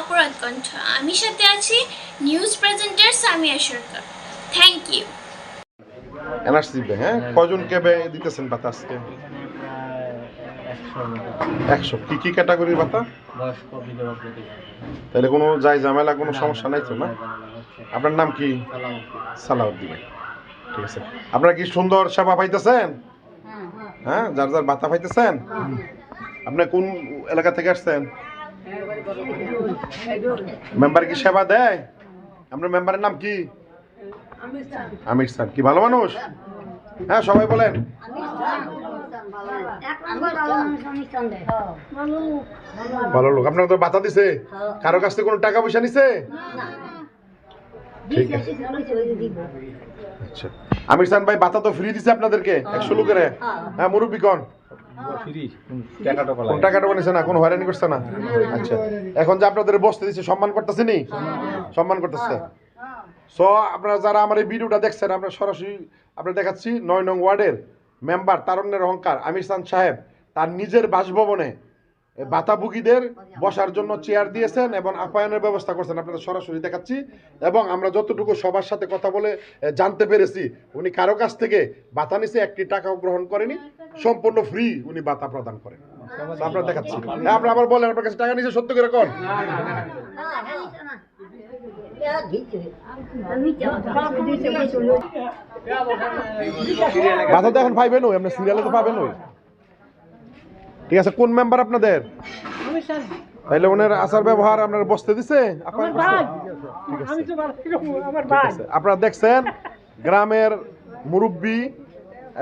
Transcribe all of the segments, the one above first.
অপরাধ কণ্ঠ। আমি সাথে আছি news presenter Samia Sarkar. Thank you NRC হ্যাঁ? কয়জন ক্যাবে দিতেছেন ভাতা আজকে? একশো। কি কি ক্যাটাগরির ভাতা? বয়স্ক বিধবা তাহলে কোনো যাই ঝামেলা কোনো সমস্যা নাই তো না? আপনার নাম কি? সালাউদ্দিন ঠিক আছে। আপনারা কি সুন্দর সেবা পাইতেছেন? হ্যাঁ যার যার ভাতা পাইতেছেন? আপনি কোন এলাকা থেকে আসছেন? মেম্বার কি সেবা দেয়? আপনার মেম্বারের নাম কি? আমির স্যার কি ভালো মানুষ? হ্যাঁ সবাই বলেন। ভালো লোক। আপনার তো ভাতা দিছে। কারও কাছ থেকে কোনো টাকা পয়সা নিছে? আচ্ছা। আমির সান ভাই বাতা তো ফ্রি দিছে আপনাদেরকে, একশো লোকের। হ্যাঁ মুরব্বী কন? কোন টাকাটা নিছে না কোনো হয়রানি করছে না? আচ্ছা। এখন যে আপনাদের বসতে দিচ্ছে সম্মান করতেছে নি? সম্মান করতেছে। সো আপনারা যারা আমার এই ভিডিওটা দেখছেন সরাসরি আপনারা দেখাচ্ছি নয় নং ওয়ার্ডের মেম্বার তারণ্যের অহংকার আমির সান সাহেব। তার নিজের বাসভবনে এই বাতাভুগীদের বসার জন্য চেয়ার দিয়েছেন এবং আপ্যায়নের ব্যবস্থা করছেন। আপনাদের সরাসরি দেখাচ্ছি। এবং আমরা যতটুকু সবার সাথে কথা বলে জানতে পেরেছি উনি কারও কাছ থেকে বাতা নিচে একটি টাকাও গ্রহণ করেনি। সম্পূর্ণ ফ্রি উনি বাতা প্রদান করেন আমরা দেখাচ্ছি হ্যাঁ আপনার আবার বলেন আপনার কাছে টাকা নিচে সত্য করে কোন বাধা তো এখন পাইবেন ওই আপনার সিরিয়ালে তো পাবেন ওই ঠিক আছে কোন মেম্বার আপনাদের তাইলে ওনার আচার ব্যবহার আপনার বসতে দিছে আপনার। আপনারা দেখছেন গ্রামের মুরব্বী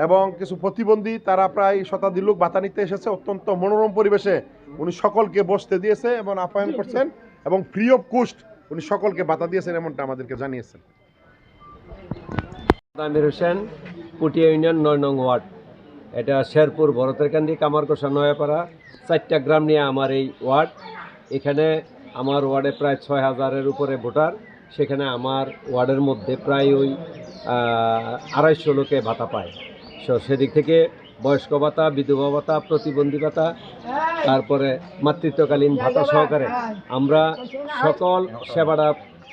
এবং কিছু প্রতিবন্ধী, তারা প্রায় শতাধিক লোক বাতা নিতে এসেছে, অত্যন্ত মনোরম পরিবেশে। উনি সকলকে বসতে দিয়েছে এবং আপ্যায়ন করছেন এবং ফ্রি অফ কোস্ট উনি সকলকে বাতা দিয়েছেন এমনটা আমাদেরকে জানিয়েছেন। আমির হোসেন পুটিয়া ইউনিয়ন নয় নং ওয়ার্ড। এটা শেরপুর ভরতেরকান্দি কামারকোষা নয়াপাড়া, চারটা গ্রাম নিয়ে আমার এই ওয়ার্ড। এখানে আমার ওয়ার্ডে প্রায় ছয় হাজারের উপরে ভোটার। সেখানে আমার ওয়ার্ডের মধ্যে প্রায় ওই আড়াইশো লোকে ভাতা পায়। সেদিক থেকে বয়স্ক ভাতা বিধবা ভাতা প্রতিবন্ধী ভাতা তারপরে মাতৃত্বকালীন ভাতা সহকারে আমরা সকল সেবাটা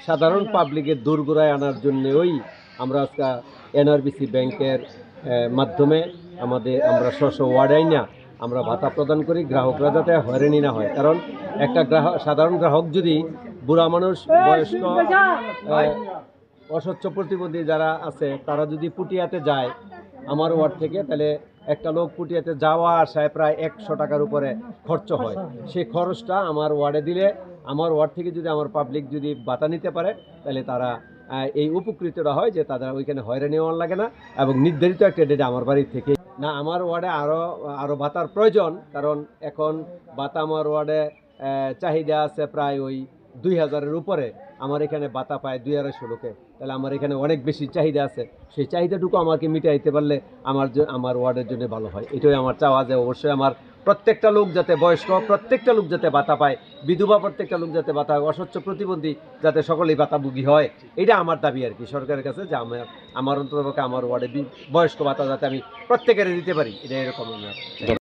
সাধারণ পাবলিকের দূরগোড়ায় আনার জন্য ওই আমরা আজকে এনআরবিসি ব্যাংকের মাধ্যমে আমাদের আমরা স্ব ওয়ার্ডাই না আমরা ভাতা প্রদান করি গ্রাহকরা যাতে হয়রানি না হয়। কারণ একটা গ্রাহক সাধারণ গ্রাহক যদি বুড়া মানুষ বয়স্ক অস্বচ্ছ প্রতিবন্ধী যারা আছে তারা যদি পুটিয়াতে যায় আমার ওয়ার্ড থেকে তাহলে একটা লোক পুটিয়াতে যাওয়া আসায় প্রায় একশো টাকার উপরে খরচ হয়। সেই খরচটা আমার ওয়ার্ডে দিলে, আমার ওয়ার্ড থেকে যদি আমার পাবলিক যদি বাতা নিতে পারে, তাহলে তারা এই উপকৃতটা হয় যে তাদের ওইখানে হয়রানি হওয়ার লাগে না এবং নির্ধারিত একটা ডেটে আমার বাড়ি থেকে। না, আমার ওয়ার্ডে আরও আরও ভাতার প্রয়োজন, কারণ এখন বাতা আমার ওয়ার্ডে চাহিদা আছে প্রায় ওই দুই হাজারের উপরে। আমার এখানে বাতা পায় দুই আড়াইশো লোকে, তাহলে আমার এখানে অনেক বেশি চাহিদা আছে। সেই চাহিদাটুকু আমাকে মিটাইতে পারলে আমার আমার ওয়ার্ডের জন্য ভালো হয়। এটাই আমার চাওয়া যে অবশ্যই আমার প্রত্যেকটা লোক যাতে বয়স্ক, প্রত্যেকটা লোক যাতে বাতা পায়, বিধবা প্রত্যেকটা লোক যাতে বাতা অস্বচ্ছ প্রতিবন্ধী যাতে সকলেই বাতাভোগী হয়, এটা আমার দাবি আর কি। সরকারের কাছে যে আমার আমার অন্ততপক্ষে আমার ওয়ার্ডে বয়স্ক বাতা যাতে আমি প্রত্যেকের দিতে পারি এটা এরকম